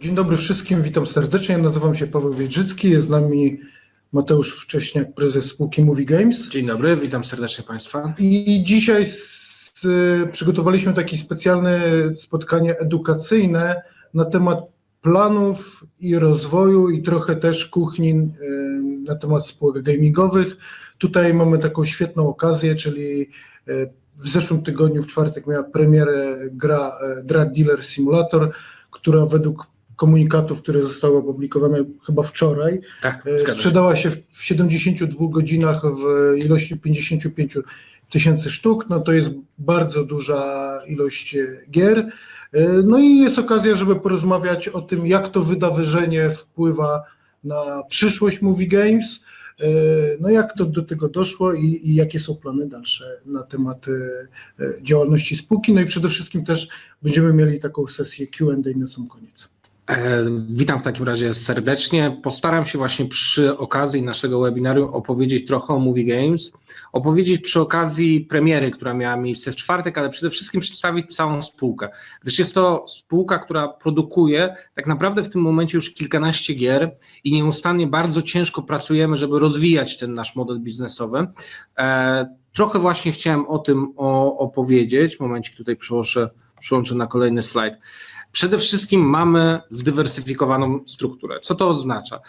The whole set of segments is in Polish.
Dzień dobry wszystkim, witam serdecznie. Nazywam się Paweł Biedrzycki, jest z nami Mateusz Wcześniak, prezes spółki Movie Games. Dzień dobry, witam serdecznie Państwa. I dzisiaj z, przygotowaliśmy takie specjalne spotkanie edukacyjne na temat planów i rozwoju i trochę też kuchni na temat spółek gamingowych. Tutaj mamy taką świetną okazję, czyli y, w zeszłym tygodniu, w czwartek miała premierę gra y, Drug Dealer Simulator, która według komunikatów, które zostały opublikowane chyba wczoraj, Tak, e, sprzedała się w 72 godzinach w ilości 55 tysięcy sztuk. No to jest bardzo duża ilość e, gier. E, No i jest okazja, żeby porozmawiać o tym, jak to wydarzenie wpływa na przyszłość Movie Games. No jak to do tego doszło i, i jakie są plany dalsze na temat działalności spółki. No i przede wszystkim też będziemy mieli taką sesję Q&A na sam koniec. E, Witam w takim razie serdecznie. Postaram się właśnie przy okazji naszego webinarium opowiedzieć trochę o Movie Games, opowiedzieć przy okazji premiery, która miała miejsce w czwartek, ale przede wszystkim przedstawić całą spółkę, gdyż jest to spółka, która produkuje tak naprawdę w tym momencie już kilkanaście gier i nieustannie bardzo ciężko pracujemy, żeby rozwijać ten nasz model biznesowy. E, Trochę właśnie chciałem o tym opowiedzieć. Momencik tutaj przyłączę, przyłączę na kolejny slajd. Przede wszystkim mamy zdywersyfikowaną strukturę. Co to oznacza?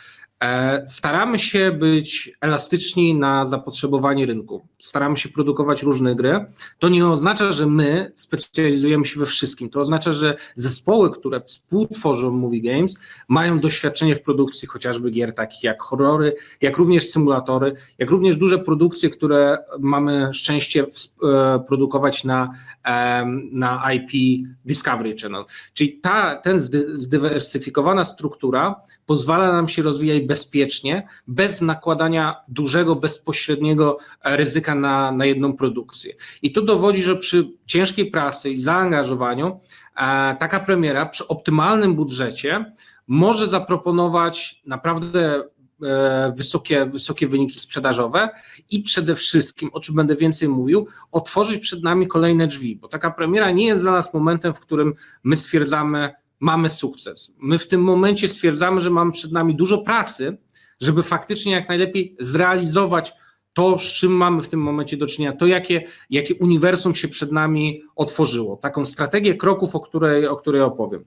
E, Staramy się być elastyczni na zapotrzebowanie rynku. Staramy się produkować różne gry. To nie oznacza, że my specjalizujemy się we wszystkim. To oznacza, że zespoły, które współtworzą Movie Games, mają doświadczenie w produkcji chociażby gier takich jak horrory, jak również symulatory, jak również duże produkcje, które mamy szczęście e, produkować na, em, na IP Discovery Channel. Czyli ta ten zdy, zdywersyfikowana struktura pozwala nam się rozwijać bezpiecznie, bez nakładania dużego, bezpośredniego ryzyka na, na jedną produkcję. I to dowodzi, że przy ciężkiej pracy i zaangażowaniu e, taka premiera przy optymalnym budżecie może zaproponować naprawdę e, wysokie, wysokie wyniki sprzedażowe i przede wszystkim, o czym będę więcej mówił, otworzyć przed nami kolejne drzwi, bo taka premiera nie jest dla nas momentem, w którym my stwierdzamy, mamy sukces. My w tym momencie stwierdzamy, że mamy przed nami dużo pracy, żeby faktycznie jak najlepiej zrealizować to, z czym mamy w tym momencie do czynienia, to jakie, jakie uniwersum się przed nami otworzyło, taką strategię kroków, o której, o której opowiem.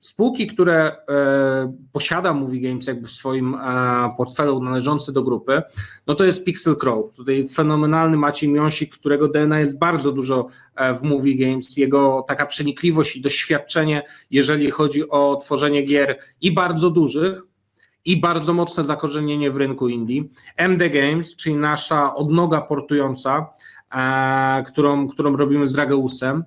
Spółki, które e, posiada Movie Games jakby w swoim e, portfelu należące do grupy, no to jest Pixel Crow. Tutaj fenomenalny Maciej Miąsik, którego DNA jest bardzo dużo e, w Movie Games. Jego taka przenikliwość i doświadczenie, jeżeli chodzi o tworzenie gier i bardzo dużych, i bardzo mocne zakorzenienie w rynku indie. MD Games, czyli nasza odnoga portująca, którą, którą robimy z Drageusem,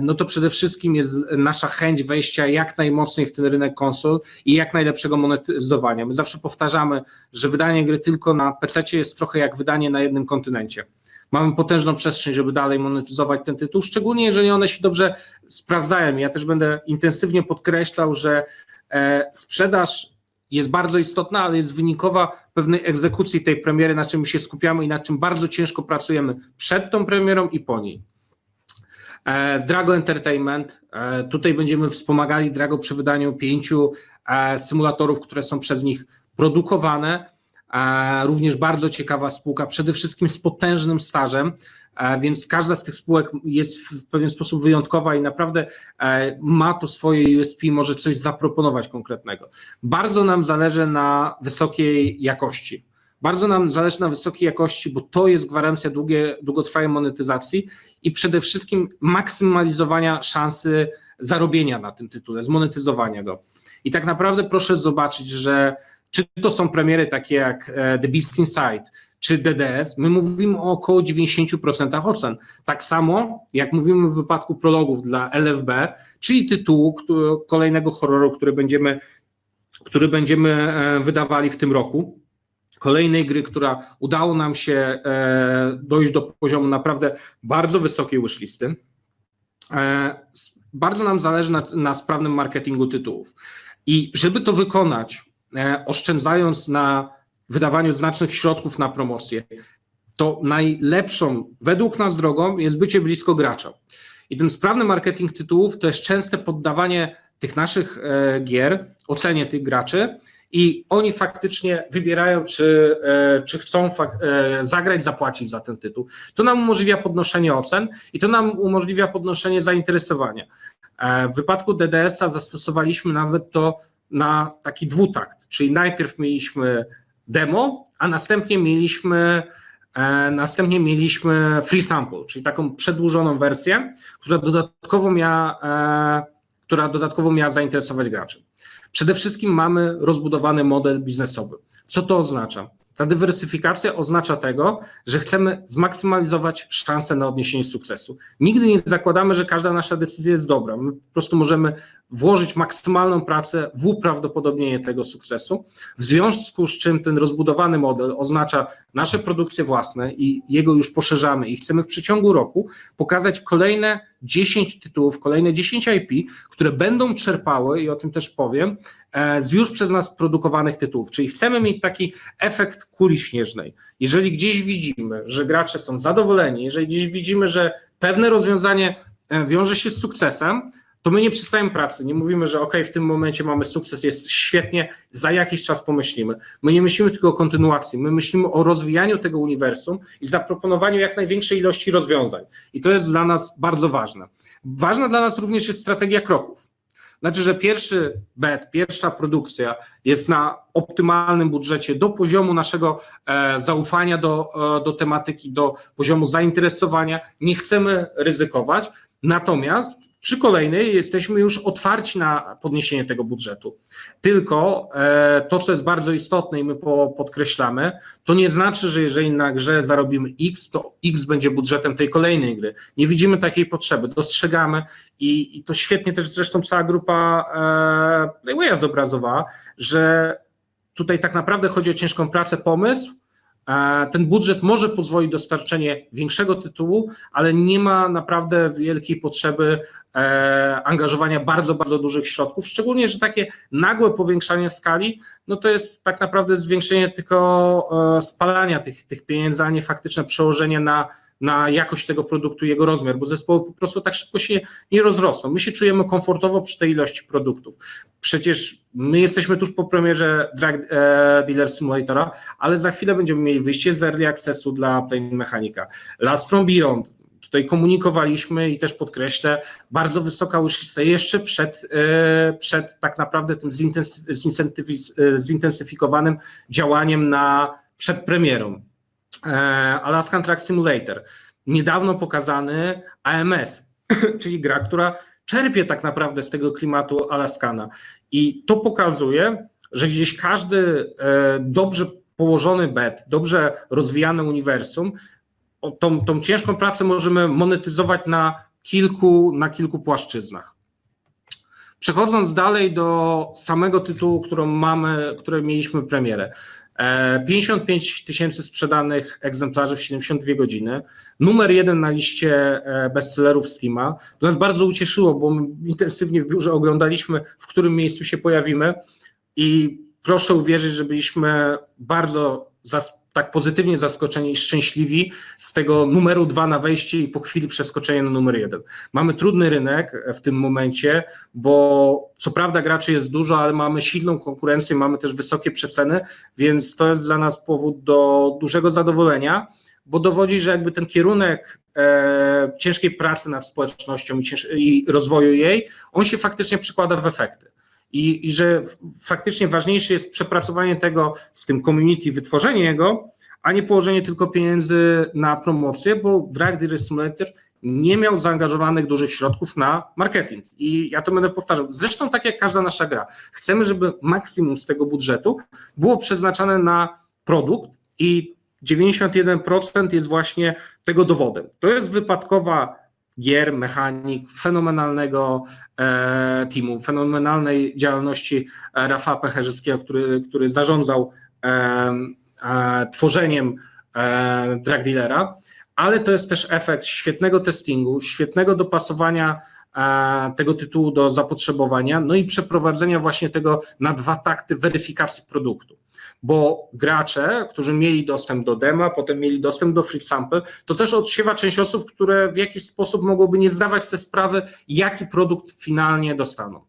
no to przede wszystkim jest nasza chęć wejścia jak najmocniej w ten rynek konsol i jak najlepszego monetyzowania. My zawsze powtarzamy, że wydanie gry tylko na PC jest trochę jak wydanie na jednym kontynencie. Mamy potężną przestrzeń, żeby dalej monetyzować ten tytuł, szczególnie jeżeli one się dobrze sprawdzają. Ja też będę intensywnie podkreślał, że e, sprzedaż jest bardzo istotna, ale jest wynikowa pewnej egzekucji tej premiery, na czym się skupiamy i nad czym bardzo ciężko pracujemy przed tą premierą i po niej. E, Drago Entertainment. e, Tutaj będziemy wspomagali Drago przy wydaniu pięciu e, symulatorów, które są przez nich produkowane. Również bardzo ciekawa spółka, przede wszystkim z potężnym stażem, więc każda z tych spółek jest w pewien sposób wyjątkowa i naprawdę ma to swoje USP, może coś zaproponować konkretnego. Bardzo nam zależy na wysokiej jakości. Bardzo nam zależy na wysokiej jakości, bo to jest gwarancja długie, długotrwałej monetyzacji i przede wszystkim maksymalizowania szansy zarobienia na tym tytule, zmonetyzowania go. I tak naprawdę proszę zobaczyć, że czy to są premiery takie jak e, The Beast Inside, czy DDS, my mówimy o około 90% ocen. Tak samo jak mówimy w wypadku prologów dla LFB, czyli tytułu kolejnego horroru, który będziemy, który będziemy e, wydawali w tym roku kolejnej gry, która udało nam się e, dojść do poziomu naprawdę bardzo wysokiej wishlisty. E, bardzo nam zależy na, na sprawnym marketingu tytułów. I żeby to wykonać, e, oszczędzając na wydawaniu znacznych środków na promocję, to najlepszą według nas drogą jest bycie blisko gracza. I ten sprawny marketing tytułów to jest częste poddawanie tych naszych gier, ocenie tych graczy i oni faktycznie wybierają, czy, e, czy chcą e, zagrać, zapłacić za ten tytuł. To nam umożliwia podnoszenie ocen i to nam umożliwia podnoszenie zainteresowania. E, W wypadku DDS-a zastosowaliśmy nawet to na taki dwutakt, czyli najpierw mieliśmy demo, a następnie mieliśmy następnie mieliśmy free sample, czyli taką przedłużoną wersję, która dodatkowo miała, która dodatkowo miała zainteresować graczy. Przede wszystkim mamy rozbudowany model biznesowy. Co to oznacza? Ta dywersyfikacja oznacza tego, że chcemy zmaksymalizować szanse na odniesienie sukcesu. Nigdy nie zakładamy, że każda nasza decyzja jest dobra. My po prostu możemy włożyć maksymalną pracę w uprawdopodobnienie tego sukcesu, w związku z czym ten rozbudowany model oznacza nasze produkcje własne i jego już poszerzamy i chcemy w przeciągu roku pokazać kolejne 10 tytułów, kolejne 10 IP, które będą czerpały, i o tym też powiem, e, z już przez nas produkowanych tytułów. Czyli chcemy mieć taki efekt kuli śnieżnej. Jeżeli gdzieś widzimy, że gracze są zadowoleni, jeżeli gdzieś widzimy, że pewne rozwiązanie e, wiąże się z sukcesem, to my nie przystajemy pracy, nie mówimy, że ok, w tym momencie mamy sukces, jest świetnie, za jakiś czas pomyślimy. My nie myślimy tylko o kontynuacji, my myślimy o rozwijaniu tego uniwersum i zaproponowaniu jak największej ilości rozwiązań. I to jest dla nas bardzo ważne. Ważna dla nas również jest strategia kroków. Znaczy, że pierwszy bet, pierwsza produkcja jest na optymalnym budżecie do poziomu naszego e, zaufania do, e, do tematyki, do poziomu zainteresowania. Nie chcemy ryzykować, natomiast przy kolejnej jesteśmy już otwarci na podniesienie tego budżetu. Tylko e, to, co jest bardzo istotne i my po, podkreślamy, to nie znaczy, że jeżeli na grze zarobimy X, to X będzie budżetem tej kolejnej gry. Nie widzimy takiej potrzeby, dostrzegamy i, i to świetnie też zresztą cała grupa e, Playwaya zobrazowała, że tutaj tak naprawdę chodzi o ciężką pracę, pomysł, Ten budżet może pozwolić dostarczenie większego tytułu, ale nie ma naprawdę wielkiej potrzeby e, angażowania bardzo, bardzo dużych środków. Szczególnie, że takie nagłe powiększanie skali, no to jest tak naprawdę zwiększenie tylko e, spalania tych, tych pieniędzy, a nie faktyczne przełożenie na, na jakość tego produktu jego rozmiar, bo zespoły po prostu tak szybko się nie rozrosną. My się czujemy komfortowo przy tej ilości produktów. Przecież my jesteśmy tuż po premierze Drag e, Dealer Simulatora, ale za chwilę będziemy mieli wyjście z Early Accessu dla Plane Mechanika. Last From Beyond, tutaj komunikowaliśmy i też podkreślę, bardzo wysoka wishlista jeszcze przed, e, przed tak naprawdę tym e, zintensyfikowanym działaniem na, przed premierą. E, Alaskan Track Simulator, niedawno pokazany AMS, czyli gra, która czerpie tak naprawdę z tego klimatu Alaskana. I to pokazuje, że gdzieś każdy e, dobrze położony bet, dobrze rozwijane uniwersum, tą, tą ciężką pracę możemy monetyzować na kilku, na kilku płaszczyznach. Przechodząc dalej do samego tytułu, którą mamy, który mieliśmy premierę. E, 55 tysięcy sprzedanych egzemplarzy w 72 godziny. Numer jeden na liście e, bestsellerów Steama. To nas bardzo ucieszyło, bo intensywnie w biurze oglądaliśmy, w którym miejscu się pojawimy i proszę uwierzyć, że byliśmy bardzo zas- tak pozytywnie zaskoczeni i szczęśliwi z tego numeru dwa na wejście i po chwili przeskoczenia na numer jeden. Mamy trudny rynek w tym momencie, bo co prawda graczy jest dużo, ale mamy silną konkurencję, mamy też wysokie przeceny, więc to jest dla nas powód do dużego zadowolenia, bo dowodzi, że jakby ten kierunek e, ciężkiej pracy nad społecznością i, cięż- i rozwoju jej, on się faktycznie przekłada w efekty. I, I że faktycznie ważniejsze jest przepracowanie tego z tym community, wytworzenie jego, a nie położenie tylko pieniędzy na promocję, bo Drag Dealer Simulator nie miał zaangażowanych dużych środków na marketing. I ja to będę powtarzał. Zresztą tak jak każda nasza gra. Chcemy, żeby maksimum z tego budżetu było przeznaczane na produkt i 91% jest właśnie tego dowodem. To jest wypadkowa gier, mechanik, fenomenalnego e, teamu, fenomenalnej działalności e, Rafała Pecherzyckiego, który, który zarządzał e, e, tworzeniem e, drag dealera, ale to jest też efekt świetnego testingu, świetnego dopasowania e, tego tytułu do zapotrzebowania, no i przeprowadzenia właśnie tego na dwa takty weryfikacji produktu. Bo gracze, którzy mieli dostęp do dema, potem mieli dostęp do free sample, to też odsiewa część osób, które w jakiś sposób mogłoby nie zdawać sobie sprawy, jaki produkt finalnie dostaną.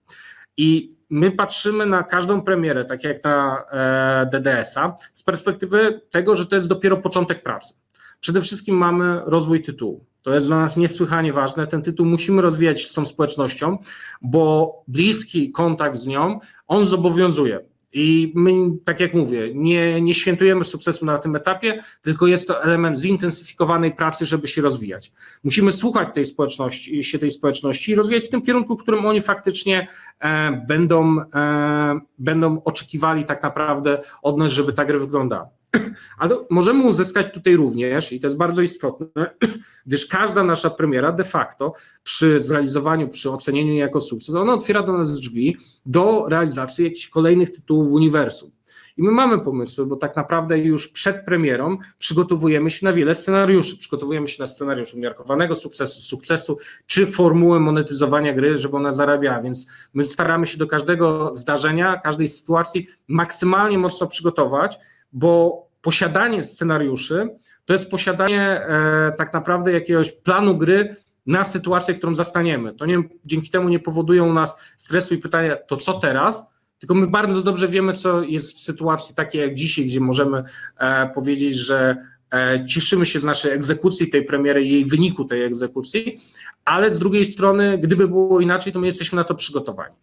I my patrzymy na każdą premierę, tak jak na e, DDS-a, z perspektywy tego, że to jest dopiero początek pracy. Przede wszystkim mamy rozwój tytułu. To jest dla nas niesłychanie ważne. Ten tytuł musimy rozwijać z tą społecznością, bo bliski kontakt z nią, on zobowiązuje. I my, tak jak mówię, nie, nie świętujemy sukcesu na tym etapie, tylko jest to element zintensyfikowanej pracy, żeby się rozwijać. Musimy słuchać tej społeczności, się tej społeczności i rozwijać w tym kierunku, w którym oni faktycznie e, będą, e, będą oczekiwali tak naprawdę od nas, żeby ta gra wyglądała. Ale możemy uzyskać tutaj również, i to jest bardzo istotne, gdyż każda nasza premiera de facto przy zrealizowaniu, przy ocenieniu jej jako sukces, ona otwiera do nas drzwi do realizacji jakichś kolejnych tytułów w uniwersum. I my mamy pomysły, bo tak naprawdę już przed premierą przygotowujemy się na wiele scenariuszy. Przygotowujemy się na scenariusz umiarkowanego sukcesu, sukcesu, czy formułę monetyzowania gry, żeby ona zarabiała. Więc my staramy się do każdego zdarzenia, każdej sytuacji maksymalnie mocno przygotować, bo posiadanie scenariuszy to jest posiadanie e, tak naprawdę jakiegoś planu gry na sytuację, którą zastaniemy. To nie, dzięki temu nie powodują nas stresu i pytania, to co teraz? Tylko my bardzo dobrze wiemy, co jest w sytuacji takiej jak dzisiaj, gdzie możemy e, powiedzieć, że e, cieszymy się z naszej egzekucji tej premiery i jej wyniku tej egzekucji, ale z drugiej strony, gdyby było inaczej, to my jesteśmy na to przygotowani.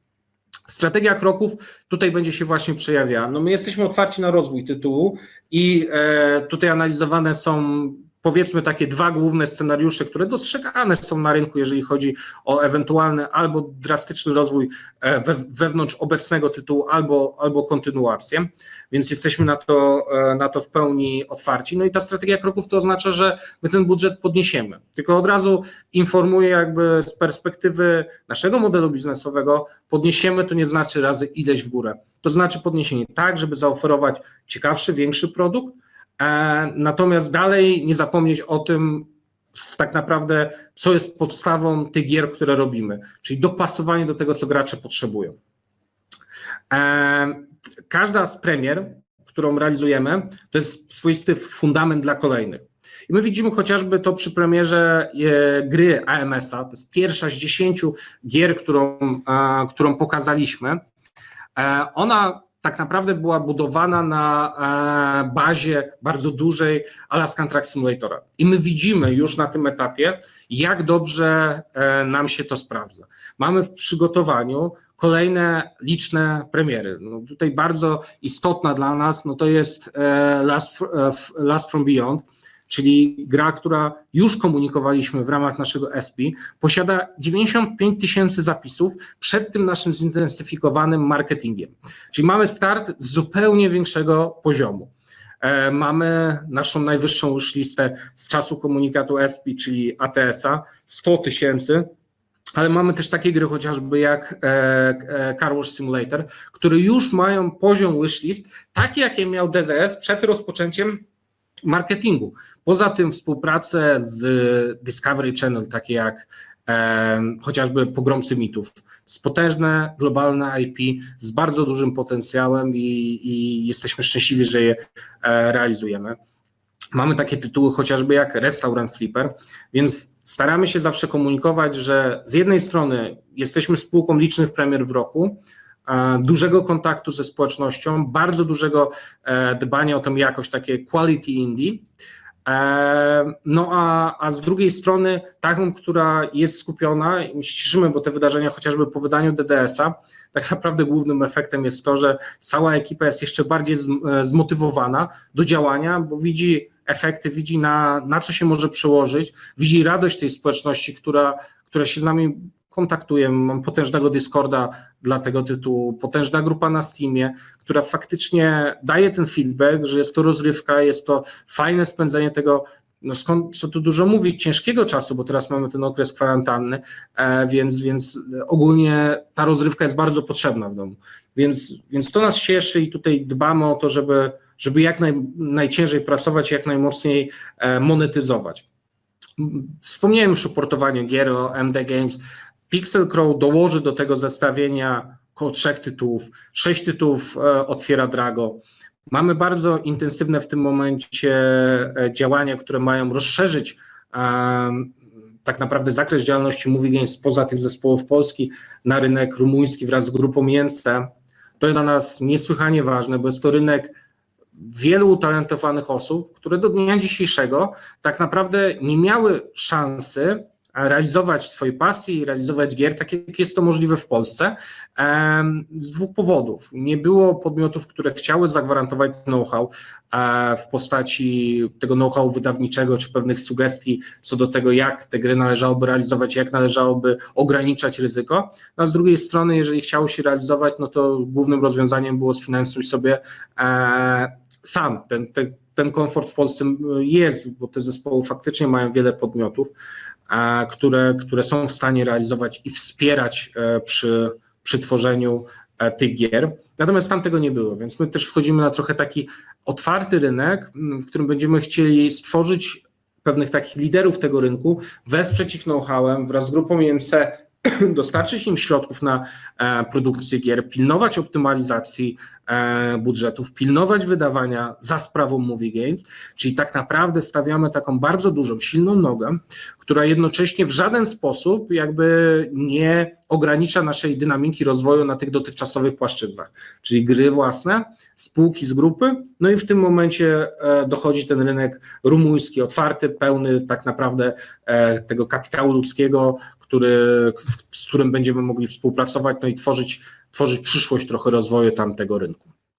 Strategia kroków tutaj będzie się właśnie przejawiała. No my jesteśmy otwarci na rozwój tytułu i e, tutaj analizowane są powiedzmy takie dwa główne scenariusze, które dostrzegane są na rynku, jeżeli chodzi o ewentualny albo drastyczny rozwój e, we, wewnątrz obecnego tytułu, albo, albo kontynuację, więc jesteśmy na to, e, na to w pełni otwarci. No i ta strategia kroków to oznacza, że my ten budżet podniesiemy. Tylko od razu informuję jakby z perspektywy naszego modelu biznesowego, podniesiemy to nie znaczy razy ileś w górę. To znaczy podniesienie tak, żeby zaoferować ciekawszy, większy produkt, natomiast dalej nie zapomnieć o tym, tak naprawdę, co jest podstawą tych gier, które robimy, czyli dopasowanie do tego, co gracze potrzebują. E, każda z premier, którą realizujemy, to jest swoisty fundament dla kolejnych. I my widzimy chociażby to przy premierze e, gry AMS-a, to jest pierwsza z dziesięciu gier, którą, którą pokazaliśmy. Ona tak naprawdę była budowana na e, bazie bardzo dużej Alaskan Track Simulatora. I my widzimy już na tym etapie, jak dobrze e, nam się to sprawdza. Mamy w przygotowaniu kolejne liczne premiery. No tutaj bardzo istotna dla nas no to jest e, Last, Last From Beyond, czyli gra, która już komunikowaliśmy w ramach naszego SP, posiada 95 tysięcy zapisów przed tym naszym zintensyfikowanym marketingiem. Czyli mamy start z zupełnie większego poziomu. E, mamy naszą najwyższą już listę z czasu komunikatu SP, czyli ATS-a, 100 tysięcy, ale mamy też takie gry chociażby jak e, e, Car Wash Simulator, które już mają poziom wishlist, taki jakie miał DDS przed rozpoczęciem marketingu. Poza tym współpracę z Discovery Channel, takie jak e, chociażby Pogromcy Mitów. Jest potężne, globalne IP z bardzo dużym potencjałem i, i jesteśmy szczęśliwi, że je e, realizujemy. Mamy takie tytuły chociażby jak Restaurant Flipper, więc staramy się zawsze komunikować, że z jednej strony jesteśmy spółką licznych premier w roku, dużego kontaktu ze społecznością, bardzo dużego e, dbania o tą jakość, takie quality indie. E, no a, a z drugiej strony taką, która jest skupiona i się cieszymy, bo te wydarzenia chociażby po wydaniu DDS-a, tak naprawdę głównym efektem jest to, że cała ekipa jest jeszcze bardziej e, zmotywowana do działania, bo widzi efekty, widzi na, na co się może przełożyć, widzi radość tej społeczności, która, która się z nami kontaktuję, mam potężnego Discorda dla tego tytułu, potężna grupa na Steamie, która faktycznie daje ten feedback, że jest to rozrywka, jest to fajne spędzenie tego, no skąd, co tu dużo mówić, ciężkiego czasu, bo teraz mamy ten okres kwarantanny, e, więc, więc ogólnie ta rozrywka jest bardzo potrzebna w domu. Więc, więc to nas cieszy i tutaj dbamy o to, żeby, żeby jak naj, najciężej pracować, jak najmocniej e, monetyzować. Wspomniałem już o portowaniu gier, o MD Games. Pixel Crow dołoży do tego zestawienia około trzech tytułów, sześć tytułów e, otwiera Drago. Mamy bardzo intensywne w tym momencie e, działania, które mają rozszerzyć tak naprawdę zakres działalności Movie Games poza tych zespołów Polski na rynek rumuński wraz z grupą Mięce, to jest dla nas niesłychanie ważne, bo jest to rynek wielu utalentowanych osób, które do dnia dzisiejszego tak naprawdę nie miały szansy realizować swojej pasji i realizować gier, tak jak jest to możliwe w Polsce, z dwóch powodów. Nie było podmiotów, które chciały zagwarantować know-how e, w postaci tego know-how wydawniczego, czy pewnych sugestii co do tego, jak te gry należałoby realizować, jak należałoby ograniczać ryzyko. No, a z drugiej strony, jeżeli chciało się realizować, no to głównym rozwiązaniem było sfinansuj sobie e, sam ten, ten, ten komfort w Polsce jest, bo te zespoły faktycznie mają wiele podmiotów, które, które są w stanie realizować i wspierać e, przy, przy tworzeniu e, tych gier. Natomiast tam tego nie było, więc my też wchodzimy na trochę taki otwarty rynek, w którym będziemy chcieli stworzyć pewnych takich liderów tego rynku, wesprzeć ich know-howem wraz z grupą IMC, dostarczyć im środków na e, produkcję gier, pilnować optymalizacji e, budżetów, pilnować wydawania za sprawą Movie Games, czyli tak naprawdę stawiamy taką bardzo dużą, silną nogę, która jednocześnie w żaden sposób jakby nie ogranicza naszej dynamiki rozwoju na tych dotychczasowych płaszczyznach, czyli gry własne, spółki z grupy, no i w tym momencie e, dochodzi ten rynek rumuński, otwarty, pełny tak naprawdę tego kapitału ludzkiego, który, z którym będziemy mogli współpracować, no i tworzyć, tworzyć przyszłość trochę rozwoju tamtego rynku.